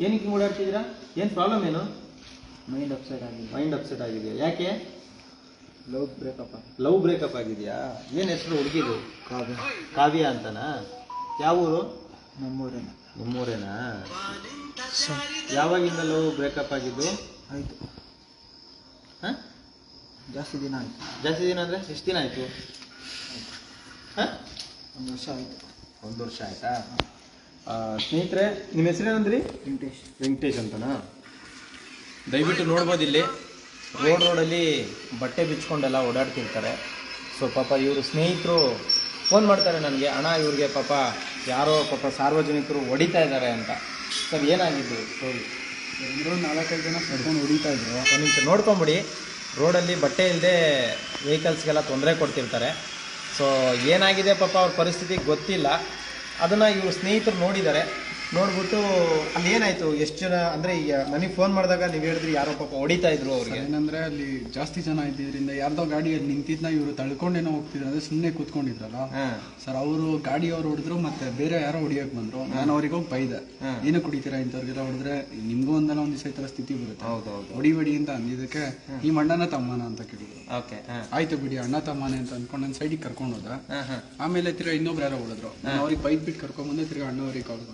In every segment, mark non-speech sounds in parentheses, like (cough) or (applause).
ಏನಕ್ಕೆ ಓಡಾಡ್ತಿದ್ದೀರಾ ಏನು ಪ್ರಾಬ್ಲಮ್ ಏನು? ಮೈಂಡ್ ಅಪ್ಸೆಟ್ ಆಗಿದೆ. ಮೈಂಡ್ ಅಪ್ಸೆಟ್ ಆಗಿದೆಯಾ? ಯಾಕೆ? ಲವ್ ಬ್ರೇಕಪ್ ಲವ್ ಬ್ರೇಕಪ್ ಆಗಿದೆಯಾ? ಏನು ಹೆಸರು ಹುಡುಗಿದು? ಕಾವ್ಯ. ಕಾವ್ಯ ಅಂತನಾ? ಯಾವ ಊರು? ನಮ್ಮೂರೇನ ನಿಮ್ಮೂರೇನಾ? ಯಾವಾಗಿಂದ ಲವ್ ಬ್ರೇಕಪ್ ಆಗಿದ್ದು? ಆಯಿತು. ಹಾಂ? ಜಾಸ್ತಿ ದಿನ ಆಯಿತು. ಜಾಸ್ತಿ ದಿನ ಅಂದರೆ ಎಷ್ಟು ದಿನ ಆಯಿತು? ಹಾಂ? ಒಂದು ವರ್ಷ ಆಯಿತು. ಒಂದು ವರ್ಷ ಆಯಿತಾ? ಸ್ನೇಹಿತರೆ ನಿಮ್ಮ ಹೆಸರೇನಂದ್ರಿ ವೆಂಕಟೇಶ್. ವೆಂಕಟೇಶ್ ಅಂತನಾ? ದಯವಿಟ್ಟು ನೋಡ್ಬೋದು ಇಲ್ಲಿ. ರೋಡ್ ರೋಡಲ್ಲಿ ಬಟ್ಟೆ ಬಿಚ್ಕೊಂಡೆಲ್ಲ ಓಡಾಡ್ತಿರ್ತಾರೆ. ಸೊ ಪಾಪ ಇವರು ಸ್ನೇಹಿತರು ಫೋನ್ ಮಾಡ್ತಾರೆ ನನಗೆ ಅಣ್ಣ ಇವ್ರಿಗೆ ಪಾಪ ಯಾರೋ ಪಾಪ ಸಾರ್ವಜನಿಕರು ಹೊಡಿತಾ ಇದ್ದಾರೆ ಅಂತ. ಸರ್ ಏನಾಗಿದ್ದು? ಸ್ಟೋರಿ ಎಲ್ಲರೂ ನಾಲ್ಕೈದು ಜನ ಕರ್ಕೊಂಡು ಹೊಡಿತಾ ಇದ್ರು. ಒಂದು ನಿಮಿಷ ನೋಡ್ಕೊಂಬಿಡಿ. ರೋಡಲ್ಲಿ ಬಟ್ಟೆ ಇಲ್ಲದೆ ವೆಹಿಕಲ್ಸ್ಗೆಲ್ಲ ತೊಂದರೆ ಕೊಡ್ತಿರ್ತಾರೆ. ಸೊ ಏನಾಗಿದೆ ಪಾಪ ಅವ್ರ ಪರಿಸ್ಥಿತಿ ಗೊತ್ತಿಲ್ಲ. ಅದನ್ನು ಇವರು ಸ್ನೇಹಿತರು ನೋಡಿದ್ದಾರೆ ನೋಡ್ಬಿಟ್ಟು ಅಲ್ಲಿ ಏನಾಯ್ತು? ಎಷ್ಟು ಜನ ಅಂದ್ರೆ ಈಗ ನನಗೆ ಫೋನ್ ಮಾಡಿದಾಗ ನೀವು ಹೇಳಿದ್ರಿ ಯಾರೋ ಪಾಪ ಹೊಡಿತಾ ಇದ್ರು ಅವ್ರಿಗೆ. ಏನಂದ್ರೆ ಅಲ್ಲಿ ಜಾಸ್ತಿ ಜನ ಇದ್ದಿದ್ರಿಂದ ಯಾರ್ದೋ ಗಾಡಿಯಲ್ಲಿ ನಿಂತಿದ್ನ ಇವರು ತಳ್ಕೊಂಡೇನೋ ಹೋಗ್ತಿದ್ರು. ಅಂದ್ರೆ ಸುಮ್ಮನೆ ಕೂತ್ಕೊಂಡಿದ್ರಲ್ಲ? ಸರ್ ಅವರು ಗಾಡಿಯವ್ರು ಹೊಡೆದ್ರು ಮತ್ತೆ ಬೇರೆ ಯಾರೋ ಹೊಡಿಯಕ್ ಬಂದ್ರು. ನಾನು ಅವ್ರಿಗೆ ಹೋಗಿ ಬೈದೆ. ಏನು ಕುಡಿತೀರಾ ಇಂಥವ್ರಿಗೆಲ್ಲ? ಹೊಡೆದ್ರೆ ನಿಮ್ಗೂ ಒಂದಲ್ಲ ಒಂದ್ ದಿವಸ ಈ ತರ ಸ್ಥಿತಿ ಬರುತ್ತೆ. ಹೊಡಿಬೇಡಿ ಅಂತ ಅಂದಿದ್ದಕ್ಕೆ ನಿಮ್ಮ ಅಣ್ಣನ ತಮ್ಮನ ಅಂತ ಕೇಳಿದ್ರು. ಆಯ್ತು ಬಿಡಿ ಅಣ್ಣ ತಮ್ಮನೆ ಅಂತ ಅನ್ಕೊಂಡು ನನ್ನ ಸೈಡಿಗೆ ಕರ್ಕೊಂಡು ಹೋದ. ಆಮೇಲೆ ತಿರ್ಗಾ ಇನ್ನೊಬ್ರು ಯಾರೋ ಹೊಡೆದ್ರು. ಅವ್ರಿಗೆ ಬೈಕ್ ಬಿಟ್ಟು ಕರ್ಕೊಂಡ್ ಬಂದೆ ತಿರ್ಗಾ ಅಣ್ಣವ್ರಿಗೆ ಕಾಲ್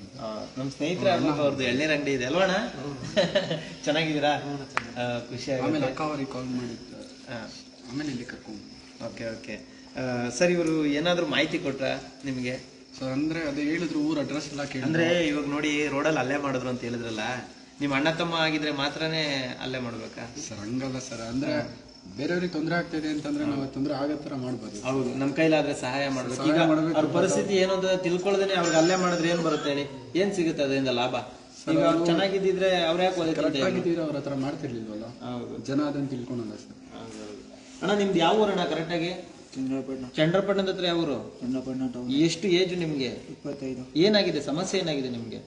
ಬಂದೆ ಸ್ನೇಹಿತರ ಆಗ್ಬೇಕು ಅವ್ರದ್ದು ಎಳ್ನೀರ್ ಅಂಗಡಿ ಇದೆ ಅಲ್ವಣ ಚೆನ್ನಾಗಿದ್ದೀರಾ? ಆ, ಖುಷಿ ಆಮೇಲೆ ಆಗುತ್ತೆ. ಅಕ್ಕ ಅವ್ರಿಗೆ ಕಾಲ್ ಮಾಡಿದ್ದು ಹಾಂ ಆಮೇಲೆ ಇಲ್ಲಿ ಕರ್ಕೊಂಡು ಓಕೆ ಓಕೆ. ಸರ್ ಇವರು ಏನಾದರೂ ಮಾಹಿತಿ ಕೊಟ್ರಾ ನಿಮಗೆ? ಸರ್ ಅಂದ್ರೆ ಅದೇ ಹೇಳಿದ್ರು ಊರ್ ಅಡ್ರೆಸ್ ಎಲ್ಲ ಕೇಳಿ ಅಂದ್ರೆ ಇವಾಗ ನೋಡಿ ರೋಡಲ್ಲಿ ಅಲ್ಲೇ ಮಾಡಿದ್ರು ಅಂತ ಹೇಳಿದ್ರಲ್ಲ? ನಿಮ್ಮ ಅಣ್ಣ ತಮ್ಮ ಆಗಿದ್ರೆ ಮಾತ್ರನೇ ಅಲ್ಲೇ ಮಾಡ್ಬೇಕಾ? ಸರ್ ಹಂಗಲ್ಲ ಸರ್. ಅಂದ್ರೆ ಬೇರೆಯವ್ರಿಗೆ ತೊಂದರೆ ಆಗ್ತಿದೆ ಅಂತಂದ್ರೆ ನಾವು ತೊಂದರೆ ಆಗೋ ತರ ಮಾಡ್ಬೋದು. ಹೌದು ನಮ್ಮ ಕೈಲಾದ್ರೆ ಸಹಾಯ ಮಾಡ್ಬೇಕು. ಈಗ ಸಹಾಯ ಮಾಡ್ಬೇಕು. ಅವ್ರ ಪರಿಸ್ಥಿತಿ ಏನು ಅಂತ ತಿಳ್ಕೊಳ್ಳದೇನೆ ಅವ್ರಿಗೆ ಅಲ್ಲೇ ಮಾಡಿದ್ರೆ ಏನ್ ಬರುತ್ತೆ ಹೇಳಿ? ಏನ್ ಸಿಗುತ್ತೆ ಅದರಿಂದ ಲಾಭ? ಈಗ ಅವ್ರು ಚೆನ್ನಾಗಿದ್ದಿದ್ರೆ ಅವ್ರ ಯಾಕೆ ಆಗಿದ್ದೀರಾ ಅವ್ರ ಹತ್ರ ಮಾಡ್ತಿರ್ಲಿಲ್ವಲ್ಲ? ಹೌದು. ಜನ ಅದನ್ನ ತಿಳ್ಕೊಳಲ್ಲ ಸರ್. ಅಣ್ಣ ನಿಮ್ದು ಯಾವ ಊರಣ್ಣ ಕರೆಕ್ಟಾಗಿ ಚಂದ್ರಪಟ್ಟಣ. ಚಂದ್ರಪಟ್ಟಣದ ಹತ್ರ ಯಾವ ಊರು? ಚಂದ್ರಪಟ್ಟಣ ಟೌನ್ ಎಷ್ಟು ಏಜ್ ನಿಮ್ಗೆ? ಇಪ್ಪತ್ತೈದು. ಏನಾಗಿದೆ? ಸಮಸ್ಯೆ ಏನಾಗಿದೆ ನಿಮ್ಗೆ?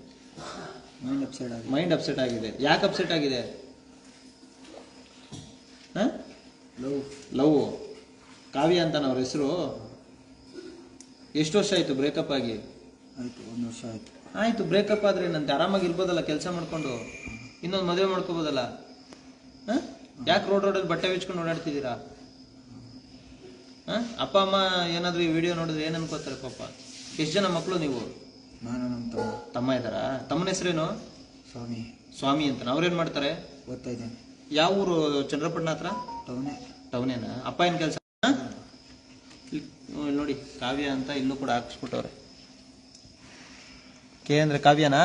ಮೈಂಡ್ ಅಪ್ಸೆಟ್ ಆಗಿದೆ. ಮೈಂಡ್ ಅಪ್ಸೆಟ್ ಆಗಿದೆ. ಯಾಕೆ ಅಪ್ಸೆಟ್ ಆಗಿದೆ? ಹಾಂ? ಲವ್ ಕಾವ್ಯ ಅಂತ ಅವ್ರ ಹೆಸರು. ಎಷ್ಟು ವರ್ಷ ಆಯ್ತು ಬ್ರೇಕಪ್ ಆಗಿ? ಆಯಿತು ಒಂದು ವರ್ಷ ಆಯಿತು. ಆಯ್ತು ಬ್ರೇಕಪ್ ಆದ್ರೆ ಏನಂತೆ ಆರಾಮಾಗಿ ಇರ್ಬೋದಲ್ಲ ಕೆಲಸ ಮಾಡ್ಕೊಂಡು? ಇನ್ನೊಂದು ಮದುವೆ ಮಾಡ್ಕೋಬೋದಲ್ಲ? ಹಾಂ? ಯಾಕೆ ರೋಡ್ ರೋಡಲ್ಲಿ ಬಟ್ಟೆ ಬಿಚ್ಕೊಂಡು ಓಡಾಡ್ತಿದ್ದೀರಾ? ಹಾಂ? ಅಪ್ಪ ಅಮ್ಮ ಏನಾದರೂ ಈ ವಿಡಿಯೋ ನೋಡಿದ್ರೆ ಏನು ಅನ್ಕೋತಾರೆ ಪಾಪ? ಎಷ್ಟು ಜನ ಮಕ್ಕಳು ನೀವು? ನಾನು ನಮ್ಮ ತಮ್ಮ. ತಮ್ಮ ಇದ್ದಾರಾ? ತಮ್ಮನ ಹೆಸರೇನು? ಸ್ವಾಮಿ. ಸ್ವಾಮಿ ಅಂತ. ಅವ್ರೇನು ಮಾಡ್ತಾರೆ? ಓದ್ತಾ ಇದ್ದೇನೆ. ಯಾವ ಊರು ಚಂದ್ರಪಟ್ಟಣ ಹತ್ರ? ಟೌನೆ. ಟೌನೇನಾ? ಅಪ್ಪ ಏನು ಕೆಲಸ? ನೋಡಿ ಕಾವ್ಯ ಅಂತ ಇಲ್ಲೂ ಕೂಡ ಹಾಕ್ಸ್ಬಿಟ್ಟವ್ರೆ. ಕೆ ಅಂದ್ರೆ ಕಾವ್ಯನಾ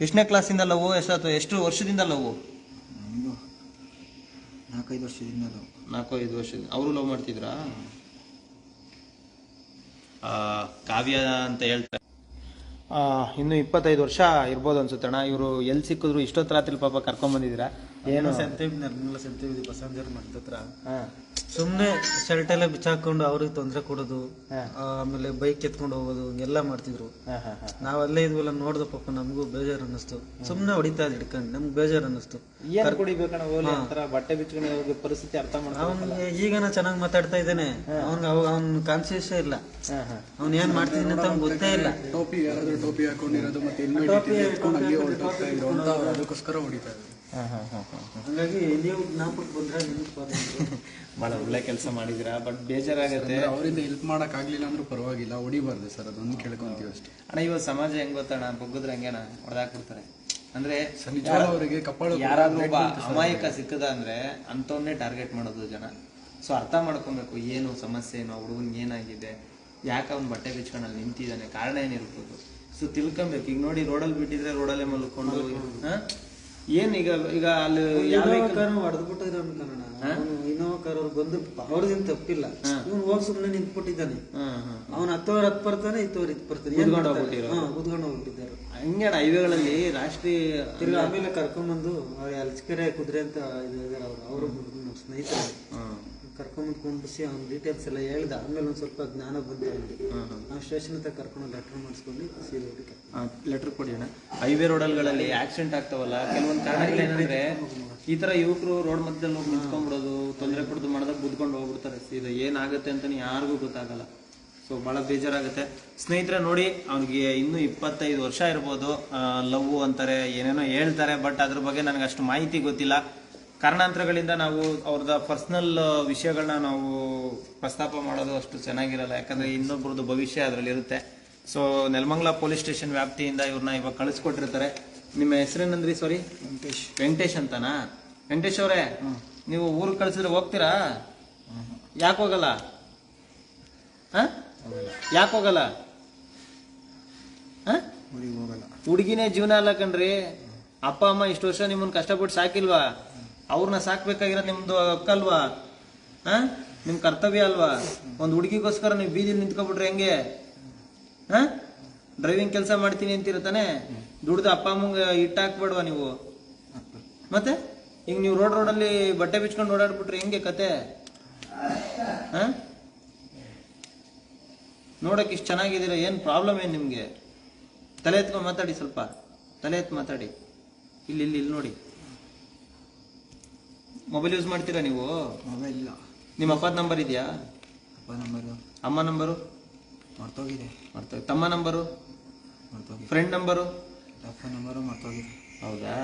ಎಷ್ಟನೇ ಕ್ಲಾಸಿಂದ ಲವ್? ಎಷ್ಟು ಎಷ್ಟು ವರ್ಷದಿಂದ ಲವ್? ನಾಲ್ಕೈದು ವರ್ಷದಿಂದ ಲವ್. ವರ್ಷ ವರ್ಷದಿಂದ ಅವರು ಲವ್ ಮಾಡ್ತಿದ್ರಾ? ಆ, ಕಾವ್ಯ ಅಂತ ಹೇಳ್ತಾರೆ. ಇನ್ನು ಇಪ್ಪತ್ತೈದು ವರ್ಷ ಇರ್ಬೋದು ಅನ್ಸುತ್ತಣ್ಣ ಇವರು ಎಲ್ಲಿ ಸಿಕ್ಕಿದ್ರು ಇಷ್ಟೊತ್ತು ರಾತ್ರಿ ಪಾಪ ಕರ್ಕೊಂಬಂದಿದ್ದೀರಾ? ಏನು. ಸಂತೆ ನಿರ್ಮಲ ಸೆಂತೇವಿ ಬಸವಂಜರ್ ಮಾಡ್ತತ್ರ ಹಾಂ. ಸುಮ್ಮನೆ ಶರ್ಟ್ ಎಲ್ಲ ಬಿಚ್ಚಾಕೊಂಡು ಅವ್ರಿಗೆ ತೊಂದರೆ ಕೊಡೋದು ಆಮೇಲೆ ಬೈಕ್ ಎತ್ಕೊಂಡು ಹೋಗೋದು ಎಲ್ಲ ಮಾಡ್ತಿದ್ರು. ಹಾಂ ಹಾಂ ಹಾಂ. ನಾವ್ ಅಲ್ಲೇ ಇದ್ವಲ್ಲ ನೋಡ್ದ ಪಾಪ ನಮಗೂ ಬೇಜಾರು ಅನ್ನಿಸ್ತು ಸುಮ್ಮನೆ ಹೊಡಿತಾ ಇದ್ ಹಿಡ್ಕೊಂಡು ನಮ್ಗೆ ಬೇಜಾರು ಅನ್ನಿಸ್ತು ಏನು ಕುಡಿಬೇಕಣ್ಣ ಹೋಗ್ಲಿ ಬಟ್ಟೆ ಬಿಚ್ಕೊಂಡು ಪರಿಸ್ಥಿತಿ ಅರ್ಥ ಮಾಡ್ಕೊಂಡು ಅವನಿಗೆ ಈಗ ನಾ ಚೆನ್ನಾಗಿ ಮಾತಾಡ್ತಾ ಇದ್ದಾನೆ. ಅವ್ನಿಗೆ ಅವಾಗ ಅವ್ನ ಕಾನ್ಸಿಯಸ್ ಇಲ್ಲ. ಅವ್ನ ಅವ್ನ್ ಏನ್ ಮಾಡ್ತಿದ್ದೀನಿ ಅಂತ ಗೊತ್ತೇ ಇಲ್ಲ. ಟೋಪಿ ಯಾರಾದ್ರೂ ಟೋಪಿ ಹಾಕೊಂಡಿರೋದು ಮತ್ತೆ ಟೋಪಿ ಅದಕ್ಕೋಸ್ಕರ ಹೊಡಿತಾ ಹಾಂ ಹಂಗಾಗಿ ನೀವು ಜ್ಞಾಪಕ ಬಂದ್ರೆ ಭಾಳ (laughs) ಒಳ್ಳೆ ಕೆಲಸ ಮಾಡಿದ್ದೀರಾ ಬಟ್ ಬೇಜಾರಾಗತ್ತೆ. ಅವರಿಂದ ಹೆಲ್ಪ್ ಮಾಡಕ್ ಆಗ್ಲಿಲ್ಲ ಅಂದ್ರೂ ಪರವಾಗಿಲ್ಲ ಹೊಡಿಬಾರ್ದು ಸರ್ ಅದೊಂದು ಕೇಳ್ಕೊಂತೀವಿ ಅಷ್ಟೇ. ಅಣ್ಣ ಇವಾಗ ಸಮಾಜ ಹೆಂಗ್ ಗೊತ್ತಣ್ಣ? ಬಗ್ಗದ್ರೆ ಹಂಗೇನ ಹೊಡೆದಾಕ್ಬಿಡ್ತಾರೆ ಅಂದ್ರೆ ಅವರಿಗೆ ಕಪಾಳ ಯಾರಾದ್ರೂ ಒಬ್ಬ ಅಮಾಯಕ ಸಿಕ್ಕದ ಅಂದ್ರೆ ಅಂಥವನ್ನೇ ಟಾರ್ಗೆಟ್ ಮಾಡೋದು ಜನ. ಸೊ ಅರ್ಥ ಮಾಡ್ಕೊಬೇಕು ಏನು ಸಮಸ್ಯೆ ಏನು ಹುಡುಗನ್ ಏನಾಗಿದೆ? ಯಾಕೆ ಅವ್ನು ಬಟ್ಟೆ ಬಿಚ್ಕೊಂಡು ಅಲ್ಲಿ ನಿಂತಿದ್ದಾನೆ? ಕಾರಣ ಏನಿರ್ಬೋದು? ಸೊ ತಿಳ್ಕೊಬೇಕು. ಈಗ ನೋಡಿ ರೋಡಲ್ಲಿ ಬಿಟ್ಟಿದ್ರೆ ರೋಡಲ್ಲೇ ಮಲ್ಕೊಂಡು. ಹಾ? ಏನ್ ಈಗ ಈಗ ಅಲ್ಲಿ ಯಾವ ಕಾರ್ ಹೊಡೆದ್ಬಿಟ್ಟಿದ್ರು ಅನ್ಕೋಣ ಅವನು ಕಾರ್ ಅವ್ರು ಬಂದು ಅವ್ರದೇನು ತಪ್ಪಿಲ್ಲ. ಇವ್ನು ಹೋಗಿ ಸುಮ್ಮನೆ ನಿಂತ್ಬಿಟ್ಟಿದ್ದಾನೆ. ಅವ್ನು ಹತ್ತೋರ್ ಹತ್ ಬರ್ತಾನೆ ಇತ್ತೋರ್ ಇತ್ ಬರ್ತಾನೆ. ಉದ್ಕೊಂಡು ಹೋಗ್ಬಿಟ್ಟಿದ್ದಾರೆ. ಹಂಗೇಣ ಹೈವೇಗಳಲ್ಲಿ ರಾಷ್ಟ್ರೀಯ ತಿರ್ಗಿ ಆಮೇಲೆ ಕರ್ಕೊಂಡ್ಬಂದು ಅವ್ರು ಅಲ್ಚಿಕೆರೆ ಕುದುರೆ ಅಂತ ಇದು ಇದಾರೆ ಅವ್ರು. ಅವರು ಸ್ನೇಹಿತರು. ಹ್ಮ್ ಕರ್ಕೊಂಬಂದು ಕುಂಡಿಸಿ ಅವ್ನ ಡೀಟೇಲ್ಸ್ ಎಲ್ಲ ಹೇಳ್ದ ಆಮೇಲೆ ಒಂದ್ ಸ್ವಲ್ಪ ಜ್ಞಾನ ಬಂತು ಅವ್ನಿಗೆ. ನಾವು ಸ್ಟೇಷನ್ ಹತ್ರ ಕರ್ಕೊಂಡು ಲೆಟರ್ ಮಾಡಿಸ್ಕೊಂಡು ಸೀರೆ ಹುಡುಕ ಲೆಟರ್ ಕೊಡಿ ಅಣ್ಣ. ಹೈವೇ ರೋಡಲ್ಗಳಲ್ಲಿ ಆಕ್ಸಿಡೆಂಟ್ ಆಗ್ತಾವಲ್ಲ ಕೆಲವೊಂದು ಕಾರಣಗಳೇನಂದ್ರೆ ಈ ತರ ಯುವಕರು ರೋಡ್ ಮಧ್ಯದಲ್ಲಿ ಹೋಗಿ ನಿಂತ್ಕೊಂಡ್ಬಿಡೋದು ತೊಂದರೆ ಕೊಡೋದು ಮಾಡಿದಾಗ ಬುದ್ಕೊಂಡು ಹೋಗ್ಬಿಡ್ತಾರೆ. ಸೀದಾ ಏನಾಗುತ್ತೆ ಅಂತ ಯಾರಿಗೂ ಗೊತ್ತಾಗಲ್ಲ. ಸೊ ಭಾಳ ಬೇಜಾರಾಗುತ್ತೆ. ಸ್ನೇಹಿತರೆ ನೋಡಿ ಅವ್ನಿಗೆ ಇನ್ನೂ ಇಪ್ಪತ್ತೈದು ವರ್ಷ ಇರ್ಬೋದು. ಲವ್ ಅಂತಾರೆ ಏನೇನೋ ಹೇಳ್ತಾರೆ ಬಟ್ ಅದ್ರ ಬಗ್ಗೆ ನನಗೆ ಅಷ್ಟು ಮಾಹಿತಿ ಗೊತ್ತಿಲ್ಲ. ಕಾರಣಾಂತರಗಳಿಂದ ನಾವು ಅವ್ರದ ಪರ್ಸ್ನಲ್ ವಿಷಯಗಳನ್ನ ನಾವು ಪ್ರಸ್ತಾಪ ಮಾಡೋದು ಅಷ್ಟು ಚೆನ್ನಾಗಿರಲ್ಲ. ಯಾಕಂದ್ರೆ ಇನ್ನೊಬ್ಬರದ್ದು ಭವಿಷ್ಯ ಅದರಲ್ಲಿ ಇರುತ್ತೆ. ಸೊ ನೆಲಮಂಗಲ ಪೊಲೀಸ್ ಸ್ಟೇಷನ್ ವ್ಯಾಪ್ತಿಯಿಂದ ಇವ್ರನ್ನ ಇವಾಗ ಕಳಿಸ್ಕೊಟ್ಟಿರ್ತಾರೆ. ನಿಮ್ಮ ಹೆಸರೇನಂದ್ರಿ ಸಾರಿ ವೆಂಕಟೇಶ್. ವೆಂಕಟೇಶ್ ಅಂತನಾ? ವೆಂಕಟೇಶ್ ಅವರೇ ನೀವು ಊರಿಗೆ ಕಳ್ಸಿದ್ರೆ ಹೋಗ್ತೀರಾ? ಯಾಕೆ ಹೋಗಲ್ಲ? ಯಾಕೆ ಹೋಗಲ್ಲ? ಹುಡುಗಿನೇ ಜೀವನ ಅಲ್ಲ ಕಣ್ರಿ. ಅಪ್ಪ ಅಮ್ಮ ಇಷ್ಟು ವರ್ಷ ನಿಮ್ಮನ್ನ ಕಷ್ಟಪಟ್ಟು ಸಾಕಿಲ್ವಾ? ಅವ್ರನ್ನ ಸಾಕ್ಬೇಕಾಗಿರೋದು ನಿಮ್ದು ಹಕ್ಕಲ್ವಾ? ಹ ನಿಮ್ ಕರ್ತವ್ಯ ಅಲ್ವಾ? ಒಂದು ಹುಡುಗಿಗೋಸ್ಕರ ನೀವು ಬೀದಿಲಿ ನಿಂತ್ಕೊಬಿಟ್ರೆ ಹೆಂಗೆ? ಹ ಡ್ರೈವಿಂಗ್ ಕೆಲಸ ಮಾಡ್ತೀನಿ ಅಂತಿರತಾನೆ ದುಡ್ದು ಅಪ್ಪ ಅಮ್ಮಂಗೆ ಇಟ್ಟಾಕ್ಬೇಡ್ವಾ ನೀವು? ಹಾಕ್ಬೇಕು ಮತ್ತೆ? ಈಗ ನೀವು ರೋಡ್ ರೋಡಲ್ಲಿ ಬಟ್ಟೆ ಬಿಚ್ಕೊಂಡು ಓಡಾಡ್ಬಿಟ್ರೆ ಹೆಂಗೆ ಕತೆ? ಹ ನೋಡಕ್ ಇಷ್ಟು ಚೆನ್ನಾಗಿದ್ದೀರ? ಏನು ಪ್ರಾಬ್ಲಮ್ ಏನು ನಿಮಗೆ? ತಲೆ ಎತ್ಕೊಂಡು ಮಾತಾಡಿ ಸ್ವಲ್ಪ. ತಲೆ ಎತ್ತು ಮಾತಾಡಿ. ಇಲ್ಲಿ ಇಲ್ಲಿ ಇಲ್ಲಿ ನೋಡಿ. ಮೊಬೈಲ್ ಯೂಸ್ ಮಾಡ್ತೀರಾ ನೀವು? ಮೊಬೈಲ್ ಇಲ್ಲ. ನಿಮ್ಮ ಅಪ್ಪದ ನಂಬರ್ ಇದೆಯಾ? ಅಪ್ಪ ನಂಬರು ಅಮ್ಮ ನಂಬರು ಮರ್ತೋಗಿದೆ. ಮರ್ತೋಗಿ ತಮ್ಮ ನಂಬರು ಮರ್ತೋಗಿದೆ. ಫ್ರೆಂಡ್ ನಂಬರು ಅಪ್ಪ ನಂಬರು ಮರ್ತೋಗಿದೆ. ಹೌದಾ?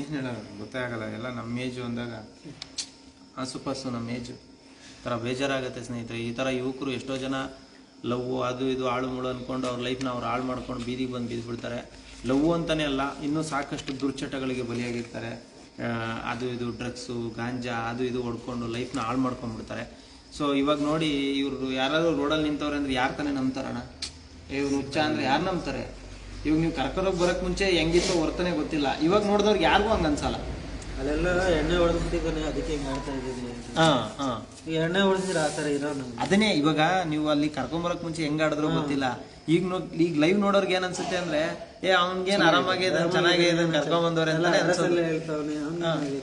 ಏನು ಹೇಳೋಣ ಗೊತ್ತೇ ಆಗಲ್ಲ. ಎಲ್ಲ ನಮ್ಮ ಏಜು ಅಂದಾಗ ಆಸುಪಾಸು ನಮ್ಮ ಏಜು ಥರ ಬೇಜಾರಾಗುತ್ತೆ ಸ್ನೇಹಿತರೆ. ಈ ಥರ ಯುವಕರು ಎಷ್ಟೋ ಜನ ಲವ್ ಅದು ಇದು ಆಳು ಮುಳು ಅಂದ್ಕೊಂಡು ಅವ್ರ ಲೈಫ್ನ ಅವ್ರು ಹಾಳು ಮಾಡ್ಕೊಂಡು ಬೀದಿಗೆ ಬಂದು ಬಿದ್ದುಬಿಡ್ತಾರೆ ಲವ್ ಅಂತಾನೆ ಅಲ್ಲ ಇನ್ನೂ ಸಾಕಷ್ಟು ದುರ್ಚಟಗಳಿಗೆ ಬಲಿಯಾಗಿರ್ತಾರೆ. ಅದು ಇದು ಡ್ರಗ್ಸು ಗಾಂಜಾ ಅದು ಇದು ಹೊಡ್ಕೊಂಡು ಲೈಫ್ನ ಹಾಳು ಮಾಡ್ಕೊಂಡ್ಬಿಡ್ತಾರೆ. ಸೊ ಇವಾಗ ನೋಡಿ ಇವರು ಯಾರಾದರೂ ರೋಡಲ್ಲಿ ನಿಂತವ್ರೆ ಅಂದ್ರೆ ಯಾರು ತಾನೇ ನಂಬ್ತಾರಣ ಇವ್ರು ಹುಚ್ಚ ಅಂದರೆ ಯಾರು ನಂಬ್ತಾರೆ? ಇವಾಗ ನೀವು ಕರ್ಕೊಂಡೋಗಿ ಬರಕ್ ಮುಂಚೆ ಹೆಂಗಿತ್ತು ವರ್ತನೆ ಗೊತ್ತಿಲ್ಲ. ಇವಾಗ ನೋಡಿದವ್ರಿಗೆ ಯಾರಿಗೂ ಹಂಗೆ ಅನ್ಸಲ್ಲ. ಅಲ್ಲೆಲ್ಲ ಎಣ್ಣೆ ಹೊಡೆದ್ಬಿಟ್ಟಿದ್ದಾನೆ ಅದಕ್ಕೆ ಹಿಂಗೆ ಮಾಡ್ತಾ ಇದ್ದೀನಿ ಹಾ ಹಾಂ. ಎಣ್ಣೆ ಹೊಡೆದಿದ್ರೆ ಆ ಥರ ಇರೋ ನಮ್ಗೆ? ಅದನ್ನೇ ಇವಾಗ ನೀವು ಅಲ್ಲಿ ಕರ್ಕೊಂಬರಕ್ಕೆ ಮುಂಚೆ ಹೆಂಗೆ ಆಡಿದ್ರು ಗೊತ್ತಿಲ್ಲ. ಈಗ ನೋ ಈಗ ಲೈವ್ ನೋಡೋರ್ಗೆ ಏನು ಅನ್ಸುತ್ತೆ ಅಂದ್ರೆ ಏ ಅವನ್ಗೇನ್ ಆರಾಮಾಗಿದೆ ಚೆನ್ನಾಗಿದೆ ಕರ್ಕೊಂಡ್ ಬಂದವ್ರೆ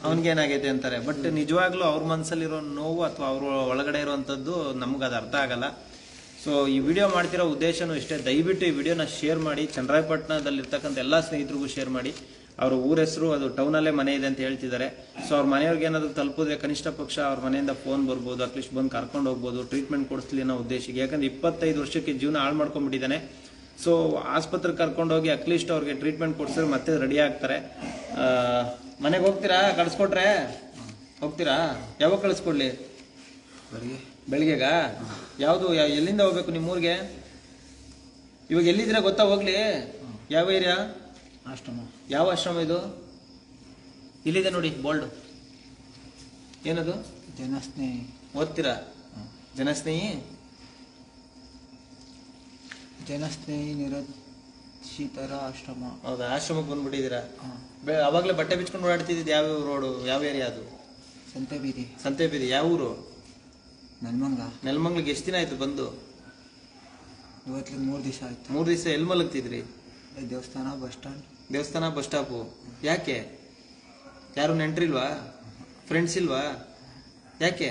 ಅವನಿಗೇನಾಗೈತೆ ಅಂತಾರೆ. ಬಟ್ ನಿಜವಾಗ್ಲೂ ಅವ್ರ ಮನಸ್ಸಲ್ಲಿರೋ ನೋವು ಅಥವಾ ಅವ್ರ ಒಳಗಡೆ ಇರುವಂತದ್ದು ನಮ್ಗೆ ಅದು ಅರ್ಥ ಆಗಲ್ಲ. ಸೊ ಈ ವಿಡಿಯೋ ಮಾಡ್ತಿರೋ ಉದ್ದೇಶನೂ ಇಷ್ಟೇ. ದಯವಿಟ್ಟು ಈ ವಿಡಿಯೋನ ಶೇರ್ ಮಾಡಿ ಚನ್ನರಾಯಪಟ್ಟಣದಲ್ಲಿರ್ತಕ್ಕಂಥ ಎಲ್ಲ ಸ್ನೇಹಿತರಿಗೂ ಶೇರ್ ಮಾಡಿ. ಅವ್ರ ಊರ ಹೆಸರು ಅದು ಟೌನಲ್ಲೇ ಮನೆ ಇದೆ ಅಂತ ಹೇಳ್ತಿದ್ದಾರೆ. ಸೊ ಅವ್ರ ಮನೆಯವ್ರಿಗೆ ಏನಾದ್ರು ತಲುಪಿದ್ರೆ ಕನಿಷ್ಠ ಪಕ್ಷ ಅವ್ರ ಮನೆಯಿಂದ ಫೋನ್ ಬರ್ಬೋದು ಅಟ್ಲೀಸ್ಟ್ ಬಂದು ಕರ್ಕೊಂಡು ಹೋಗ್ಬೋದು ಟ್ರೀಟ್ಮೆಂಟ್ ಕೊಡಿಸ್ಲಿ ಅನ್ನೋ ಉದ್ದೇಶಕ್ಕೆ. ಯಾಕಂದ್ರೆ ಇಪ್ಪತ್ತೈದು ವರ್ಷಕ್ಕೆ ಜೀವನ ಹಾಳು ಮಾಡ್ಕೊಂಡ್ಬಿಟ್ಟಿದ್ದಾನೆ. ಸೊ ಆಸ್ಪತ್ರೆಗೆ ಕರ್ಕೊಂಡೋಗಿ ಅಟ್ಲೀಸ್ಟ್ ಅವ್ರಿಗೆ ಟ್ರೀಟ್ಮೆಂಟ್ ಕೊಡ್ಸಿದ್ರೆ ಮತ್ತೆ ರೆಡಿ ಆಗ್ತಾರೆ. ಮನೆಗೆ ಹೋಗ್ತೀರಾ? ಕಳಿಸ್ಕೊಟ್ರೆ? ಹೋಗ್ತೀರಾ? ಯಾವಾಗ ಕಳಿಸ್ಕೊಡ್ಲಿ? ಬೆಳಿಗ್ಗೆ. ಬೆಳಿಗ್ಗೆಗ? ಯಾವುದು ಎಲ್ಲಿಂದ ಹೋಗ್ಬೇಕು ನಿಮ್ಮೂರಿಗೆ ಇವಾಗ ಎಲ್ಲಿದ್ದೀರಾ ಗೊತ್ತಾ ಹೋಗ್ಲಿ? ಯಾವ ಏರಿಯಾ? ಆಶ್ರಮ. ಯಾವ ಆಶ್ರಮ ಇದು? ಇಲ್ಲಿದೆ ನೋಡಿ ಬೋಲ್ಡ್. ಏನದು? ಜನಸ್ನೇಹಿ. ಓದ್ತೀರಾ? ಜನಸ್ನೇಹಿ? ಜನಸ್ನೇಹಿ ನಿರಕ್ಷಿತರ ಆಶ್ರಮ. ಹೌದಾ? ಆಶ್ರಮಕ್ಕೆ ಬಂದ್ಬಿಟ್ಟಿದ್ದೀರಾ? ಬೆ ಅವಾಗಲೇ ಬಟ್ಟೆ ಬಿಚ್ಕೊಂಡು ಓಡಾಡ್ತಿದ್ದು ಯಾವ ರೋಡು? ಯಾವ ಏರಿಯಾ ಅದು? ಸಂತೆಬೀದಿ. ಬೀದಿ ಸಂತೆ ಬೀದಿ ಯಾವ ಊರು? ನೆಲಮಂಗ್ಲ. ನೆಲಮಂಗ್ಲಿಗೆ ಎಷ್ಟು ದಿನ ಆಯ್ತು ಬಂದು? ಇವತ್ತಿಗೆ ಮೂರು ದಿವಸ ಆಯ್ತು. ಮೂರು ದಿವಸ ಎಲ್ಲಿ ಮಲಗ್ತಿದ್ರಿ? ದೇವಸ್ಥಾನ ಬಸ್ ಸ್ಟ್ಯಾಂಡ್ ದೇವಸ್ಥಾನ ಬಸ್ ಸ್ಟಾಪು. ಯಾಕೆ? ಯಾರು ನೆಂಟ್ರಿಲ್ವಾ? ಫ್ರೆಂಡ್ಸ್ ಇಲ್ವಾ? ಯಾಕೆ?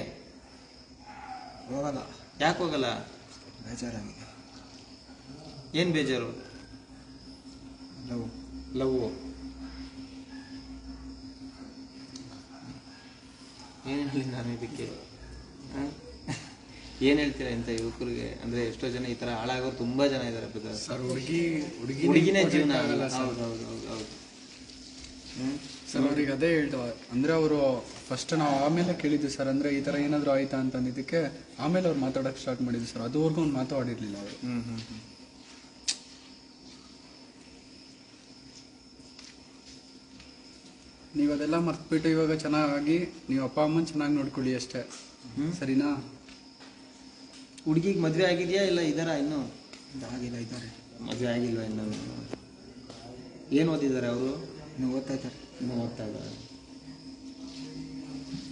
ಹೋಗಲ್ಲ. ಯಾಕೆ ಹೋಗಲ್ಲ? ಬೇಜಾರಾಗಿದೆ. ಏನು ಬೇಜಾರು? Love love. ಏನು ಹೇಳಿ ನಾನು ಇದಕ್ಕೆ? ಏನು ಹೇಳ್ತೀರಾ ಇಂಥ ಯುವಕರಿಗೆ? ಅಂದ್ರೆ ಎಷ್ಟೋ ಜನ ಈ ತರ ಹಾಳಾಗೋರು ತುಂಬಾ ಜನ ಇದ್ದಾರೆ ಸರ್ ಹುಡುಗಿ ಹುಡುಗಿ ಹುಡುಗಿನೇ ಜೀವನ ಆಗಲ್ಲ ಹೌದು ಸರ್. ಹೌದು ಹೌದು ಹೌದು ಸರ್ ಅವ್ರಿಗೆ ಅದೇ ಹೇಳ್ತಾವ. ಅಂದ್ರೆ ಅವರು ಫಸ್ಟ್ ನಾವು ಆಮೇಲೆ ಕೇಳಿದ್ವಿ ಸರ್. ಅಂದ್ರೆ ಈ ತರ ಏನಾದ್ರು ಆಯ್ತಾ ಅಂತ ಅಂದಿದ್ದಕ್ಕೆ ಆಮೇಲೆ ಅವ್ರು ಮಾತಾಡಕ್ ಸ್ಟಾರ್ಟ್ ಮಾಡಿದ್ವಿ ಸರ್. ಅದುವರೆಗೂ ಅವ್ನು ಮಾತಾಡಿರ್ಲಿಲ್ಲ ಅವರು. ನೀವು ಅದೆಲ್ಲ ಮರ್ತ್ಬಿಟ್ಟು ಇವಾಗ ಚೆನ್ನಾಗಿ ನೀವು ಅಪ್ಪ ಅಮ್ಮನ ಚೆನ್ನಾಗಿ ನೋಡ್ಕೊಳ್ಳಿ ಅಷ್ಟೇ. ಸರಿನಾ? ಹುಡುಗಿಗೆ ಮದುವೆ ಆಗಿದೆಯಾ ಇಲ್ಲ ಇದಾರ ಇನ್ನು? ಆಗಿಲ್ಲ ಇದ್ದಾರೆ. ಮದುವೆ ಆಗಿಲ್ವಾ ಇನ್ನು? ಏನು ಓದಿದ್ದಾರೆ ಅವರು? ಇನ್ನು ಓದ್ತಾ ಇದ್ದಾರೆ. ಇನ್ನು ಓದ್ತಾ ಇದ್ದಾರೆ.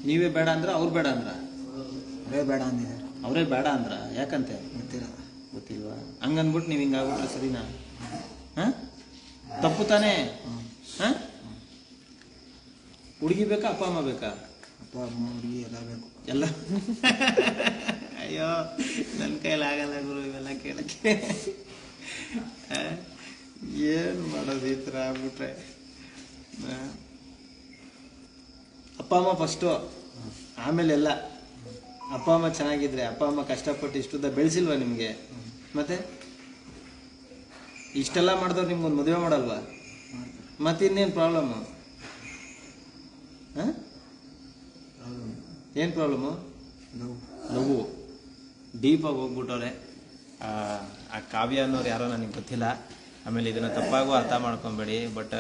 ನೀವೇ ಬೇಡ ಅಂದ್ರೆ ಅವ್ರು ಬೇಡ ಅಂದ್ರ? ಅವರೇ ಬೇಡ ಅಂದಿದ್ದಾರೆ. ಅವರೇ ಬೇಡ ಅಂದ್ರ? ಯಾಕಂತೆ? ಗೊತ್ತಿಲ್ಲ. ಗೊತ್ತಿಲ್ವಾ? ಹಂಗನ್ಬಿಟ್ಟು ನೀವು ಹಿಂಗಾಗ್ಬಿಟ್ರೆ ಸರಿನಾ? ಹಾಂ? ತಪ್ಪು ತಾನೇ? ಹುಡುಗಿ ಬೇಕಾ ಅಪ್ಪ ಅಮ್ಮ ಬೇಕಾ? ಅಪ್ಪ ಅಮ್ಮ ಹುಡುಗಿ ಎಲ್ಲ ಬೇಕು. ಎಲ್ಲ? (laughs) ಅಯ್ಯೋ ನನ್ನ ಕೈಲಿ ಆಗಲ್ಲ ಗುರು ಇವೆಲ್ಲ ಕೇಳಕ್ಕೆ. ಏನು ಮಾಡೋದು ಈ ಥರ ಆಗ್ಬಿಟ್ರೆ? ಅಪ್ಪ ಅಮ್ಮ ಫಸ್ಟು ಆಮೇಲೆ ಎಲ್ಲ. ಅಪ್ಪ ಅಮ್ಮ ಚೆನ್ನಾಗಿದ್ರೆ ಅಪ್ಪ ಅಮ್ಮ ಕಷ್ಟಪಟ್ಟು ಇಷ್ಟುದ್ದ ಬೆಳೆಸಿಲ್ವಾ ನಿಮಗೆ? ಮತ್ತೆ? ಇಷ್ಟೆಲ್ಲ ಮಾಡಿದವ್ರು ನಿಮ್ಗೊಂದು ಮದುವೆ ಮಾಡಲ್ವಾ? ಮತ್ತೆ ಇನ್ನೇನು ಪ್ರಾಬ್ಲಮ್ಮು ಏನು ಪ್ರಾಬ್ಲಮ್ಮು ನೋವು. ನೋವು. ಡೀಪಾಗಿ ಹೋಗ್ಬಿಟ್ಟವ್ರೆ. ಆ ಕಾವ್ಯ ಅನ್ನೋರು ಯಾರೋ ನನಗೆ ಗೊತ್ತಿಲ್ಲ. ಆಮೇಲೆ ಇದನ್ನು ತಪ್ಪಾಗೂ ಅರ್ಥ ಮಾಡ್ಕೊಬೇಡಿ ಬಟ್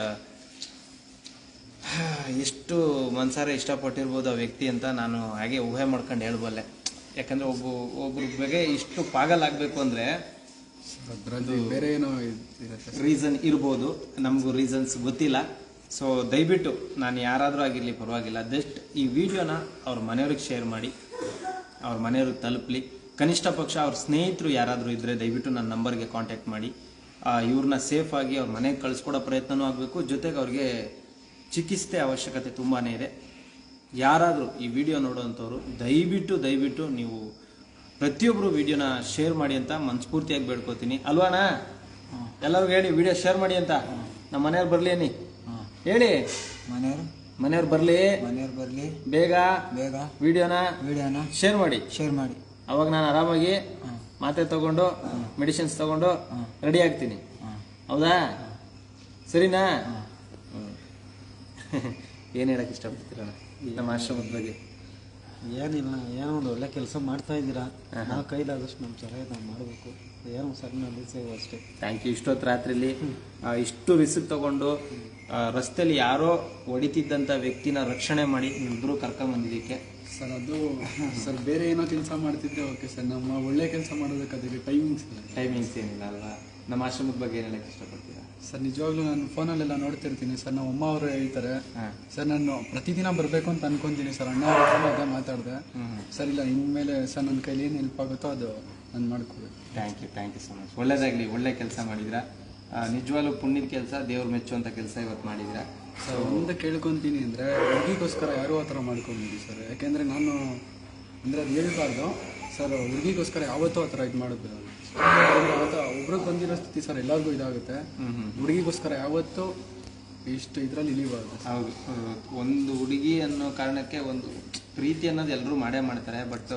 ಎಷ್ಟು ಮನ್ಸಾರ ಇಷ್ಟಪಟ್ಟಿರ್ಬೋದು ಆ ವ್ಯಕ್ತಿ ಅಂತ ನಾನು ಹಾಗೆ ಊಹೆ ಮಾಡ್ಕೊಂಡು ಹೇಳ್ಬಲ್ಲೆ. ಯಾಕಂದರೆ ಒಬ್ಬ ಒಬ್ರ ಬಗ್ಗೆ ಇಷ್ಟು ಪಾಗಲ್ ಆಗಬೇಕು ಅಂದರೆ ಬೇರೆ ಏನೋ ರೀಸನ್ ಇರ್ಬೋದು. ನಮಗೂ ರೀಸನ್ಸ್ ಗೊತ್ತಿಲ್ಲ. ಸೊ ದಯವಿಟ್ಟು ನಾನು ಯಾರಾದರೂ ಆಗಿರಲಿ ಪರವಾಗಿಲ್ಲ. ಜಸ್ಟ್ ಈ ವಿಡಿಯೋನ ಅವ್ರ ಮನೆಯವ್ರಿಗೆ ಶೇರ್ ಮಾಡಿ ಅವ್ರ ಮನೆಯವ್ರಿಗೆ ತಲುಪಲಿ. ಕನಿಷ್ಠ ಪಕ್ಷ ಅವ್ರ ಸ್ನೇಹಿತರು ಯಾರಾದರೂ ಇದ್ದರೆ ದಯವಿಟ್ಟು ನನ್ನ ನಂಬರ್ಗೆ ಕಾಂಟ್ಯಾಕ್ಟ್ ಮಾಡಿ. ಇವ್ರನ್ನ ಸೇಫಾಗಿ ಅವ್ರ ಮನೆಗೆ ಕಳಿಸ್ಕೊಡೋ ಪ್ರಯತ್ನವೂ ಆಗಬೇಕು. ಜೊತೆಗೆ ಅವ್ರಿಗೆ ಚಿಕಿತ್ಸೆ ಅವಶ್ಯಕತೆ ತುಂಬಾ ಇದೆ. ಯಾರಾದರೂ ಈ ವಿಡಿಯೋ ನೋಡೋವಂಥವ್ರು ದಯವಿಟ್ಟು ದಯವಿಟ್ಟು ನೀವು ಪ್ರತಿಯೊಬ್ಬರು ವಿಡಿಯೋನ ಶೇರ್ ಮಾಡಿ ಅಂತ ಮನಸ್ಫೂರ್ತಿಯಾಗಿ ಬೇಡ್ಕೋತೀನಿ. ಅಲ್ವಾಣ ಎಲ್ಲರಿಗೂ ಹೇಳಿ ವಿಡಿಯೋ ಶೇರ್ ಮಾಡಿ ಅಂತ. ನಮ್ಮ ಮನೆಯವ್ರು ಬರಲಿ ಹೇಳಿ. ಮನೆಯವರು. ಮನೆಯವ್ರು ಬರಲಿ. ಮನೆಯವ್ರು ಬರಲಿ. ಬೇಗ. ಬೇಗ. ವಿಡಿಯೋನ ವಿಡಿಯೋನ ಶೇರ್ ಮಾಡಿ. ಶೇರ್ ಮಾಡಿ. ಅವಾಗ ನಾನು ಆರಾಮಾಗಿ ಮಾತ್ರೆ ತಗೊಂಡು ಮೆಡಿಸಿನ್ಸ್ ತಗೊಂಡು ರೆಡಿ ಆಗ್ತೀನಿ. ಹೌದಾ? ಸರಿನಾ? ಏನು ಹೇಳಕ್ ಇಷ್ಟಪಡ್ತೀರಣ್ಣ ನಮ್ಮ ಆಶ್ರಮದ ಬಗ್ಗೆ. ಏನಿಲ್ಲ ಏನೋ ಒಂದು ಒಳ್ಳೆ ಕೆಲಸ ಮಾಡ್ತಾ ಇದ್ದೀರಾ? ನಾವು ಕೈಲಾದಷ್ಟು ನಮ್ಮ ಸಲಹೆ ನಾವು ಮಾಡಬೇಕು. ಏನೋ ಸಣ್ಣ ಸೇವೆ ಅಷ್ಟೇ. ಥ್ಯಾಂಕ್ ಯು ಇಷ್ಟೊತ್ತು ರಾತ್ರಿಲಿ ಇಷ್ಟು ರಿಸ್ಕ್ ತಗೊಂಡು ರಸ್ತೆಯಲ್ಲಿ ಯಾರೋ ಹೊಡಿತಿದ್ದಂಥ ವ್ಯಕ್ತಿನ ರಕ್ಷಣೆ ಮಾಡಿ ನಿಮ್ಮಿಬ್ರು ಕರ್ಕೊಂಬಂದಿದ್ದಕ್ಕೆ. ಸರ್ ಅದು ಸರ್ ಬೇರೆ ಏನೋ ಕೆಲಸ ಮಾಡ್ತಿದ್ದೆ ಓಕೆ ಸರ್. ನಮ್ಮ ಒಳ್ಳೆ ಕೆಲಸ ಮಾಡೋದಕ್ಕೆ ಅದಕ್ಕೆ ಟೈಮಿಂಗ್ಸ್ ಇಲ್ಲ ಟೈಮಿಂಗ್ಸ್ ಏನಿಲ್ಲ ಅಲ್ವಾ? ನಮ್ಮ ಆಶ್ರಮದ ಬಗ್ಗೆ ಏನು ಹೇಳಕ್ಕೆ ಇಷ್ಟಪಡ್ತೀರಾ? ಸರ್ ನಿಜವಾಗ್ಲೂ ನಾನು ಫೋನಲ್ಲೆಲ್ಲ ನೋಡ್ತಿರ್ತೀನಿ ಸರ್. ನಮ್ಮ ಅಮ್ಮ ಅವರು ಹೇಳ್ತಾರೆ. ಸರ್ ನಾನು ಪ್ರತಿದಿನ ಬರಬೇಕು ಅಂತ ಅನ್ಕೊಂತೀನಿ ಸರ್. ಅಣ್ಣ ಅವ್ರ ಅದೇ ಮಾತಾಡಿದೆ. ಸರ್ ಇಲ್ಲ ಇನ್ಮೇಲೆ ಸರ್ ನನ್ನ ಕೈಲಿ ಏನು ಹೆಲ್ಪ್ ಆಗುತ್ತೋ ಅದು ನಾನು ಮಾಡ್ಕೊಬೇಕು thank you thank you so much ಒಳ್ಳೇದಾಗಲಿ ಒಳ್ಳೆ ಕೆಲಸ ಮಾಡಿದಿರಾ? ನಿಜವಾಗ್ಲೂ ಪುಣ್ಯದ ಕೆಲಸ ದೇವ್ರ ಮೆಚ್ಚುವಂಥ ಕೆಲಸ ಇವತ್ತು ಮಾಡಿದ್ರ. ಸರ್ ಒಂದು ಕೇಳ್ಕೊಂತೀನಿ ಅಂದರೆ ಹುಡುಗಿಗೋಸ್ಕರ ಯಾರು ಆ ಥರ ಮಾಡ್ಕೊಂಡಿದ್ವಿ ಸರ್? ಯಾಕೆಂದರೆ ನಾನು ಅಂದರೆ ಅದು ಹೇಳ್ಬಾರ್ದು. ಸರ್ ಹುಡುಗಿಗೋಸ್ಕರ ಯಾವತ್ತೂ ಆ ಥರ ಇದು ಮಾಡೋದು ಒಬ್ರಿಗೆ ಬಂದಿರೋ ಸ್ಥಿತಿ ಸರ್ ಎಲ್ಲರಿಗೂ ಇದಾಗುತ್ತೆ. ಹುಡುಗಿಗೋಸ್ಕರ ಯಾವತ್ತೂ ಇಷ್ಟು ಇದರಲ್ಲಿ ಇಳಿಬಾರ್ದು. ಹೌದು. ಒಂದು ಹುಡುಗಿ ಅನ್ನೋ ಕಾರಣಕ್ಕೆ ಒಂದು ಪ್ರೀತಿ ಅನ್ನೋದು ಎಲ್ಲರೂ ಮಾಡೇ ಮಾಡ್ತಾರೆ ಬಟ್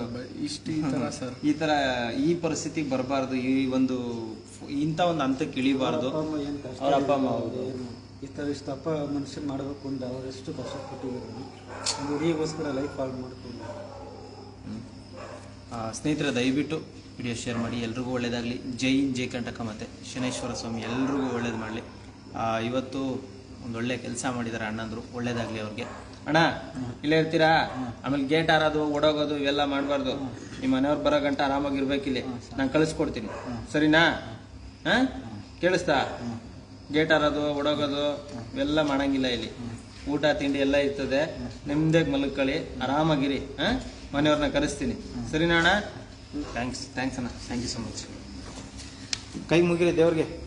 ಇಷ್ಟು ಈ ಸರ್ (laughs) ಈ ತರ ಈ ಪರಿಸ್ಥಿತಿಗೆ ಬರಬಾರ್ದು ಈ ಒಂದು ಇಂಥ ಒಂದು ಹಂತಕ್ಕೆ ಇಳಿಬಾರ್ದು. ಅವ್ರ ಅಪ್ಪ ಅಮ್ಮ ಹೌದು. ಈ ಥರ ಇಷ್ಟು ಅಪ್ಪ ಮನುಷ್ಯ ಮಾಡಬೇಕು ಅಂತ ಅವ್ರು ಎಷ್ಟು ಕಷ್ಟಪಟ್ಟಿದ್ದಾರೆ. ಕೊಟ್ಟಿದ್ದಾರೆ ಹುಡುಗಿಗೋಸ್ಕರ ಲೈಫ್ ಹಾಳು ಮಾಡ್ಕೊಂಡು. ಸ್ನೇಹಿತರೆ ದಯವಿಟ್ಟು ವಿಡಿಯೋ ಶೇರ್ ಮಾಡಿ. ಎಲ್ರಿಗೂ ಒಳ್ಳೇದಾಗಲಿ. ಜೈ ಜೈ ಕಂಟಕ ಮತ್ತೆ ಶನೇಶ್ವರ ಸ್ವಾಮಿ ಎಲ್ರಿಗೂ ಒಳ್ಳೇದು ಮಾಡಲಿ. ಇವತ್ತು ಒಂದು ಒಳ್ಳೆ ಕೆಲಸ ಮಾಡಿದ್ದಾರೆ ಅಣ್ಣಂದರು. ಒಳ್ಳೇದಾಗಲಿ ಅವ್ರಿಗೆ. ಅಣ್ಣ, ಇಲ್ಲೇ ಇರ್ತೀರಾ? ಆಮೇಲೆ ಗೇಟ್ ಹಾರೋದು, ಓಡೋಗೋದು, ಇವೆಲ್ಲ ಮಾಡಬಾರ್ದು. ನಿಮ್ಮ ಮನೆಯವ್ರು ಬರೋ ಗಂಟ ಆರಾಮಾಗಿರ್ಬೇಕಿಲ್ಲಿ ನಾನು ಕಳಿಸ್ಕೊಡ್ತೀನಿ. ಸರಿನಾ? ಹಾ? ಕೇಳಿಸ್ತಾ? ಗೇಟ್ ಆರೋದು ಓಡೋಗೋದು, ಇವೆಲ್ಲ ಮಾಡಂಗಿಲ್ಲ ಇಲ್ಲಿ. ಊಟ, ತಿಂಡಿ ಎಲ್ಲ ಇರ್ತದೆ. ನಿಮ್ದೇ ಮಲ್ಕೊಳ್ಳಿ. ಆರಾಮಾಗಿರಿ. ಹಾ? ಮನೆಯವ್ರನ್ನ ಕರೆಸ್ತೀನಿ. ಸರಿನಾ ಅಣ್ಣ? ಥ್ಯಾಂಕ್ಸ್ ಥ್ಯಾಂಕ್ಸ್ ಅಣ್ಣ. ಥ್ಯಾಂಕ್ ಯು ಸೊ ಮಚ್ ಕೈ ಮುಗಿರಿ ದೇವ್ರಿಗೆ.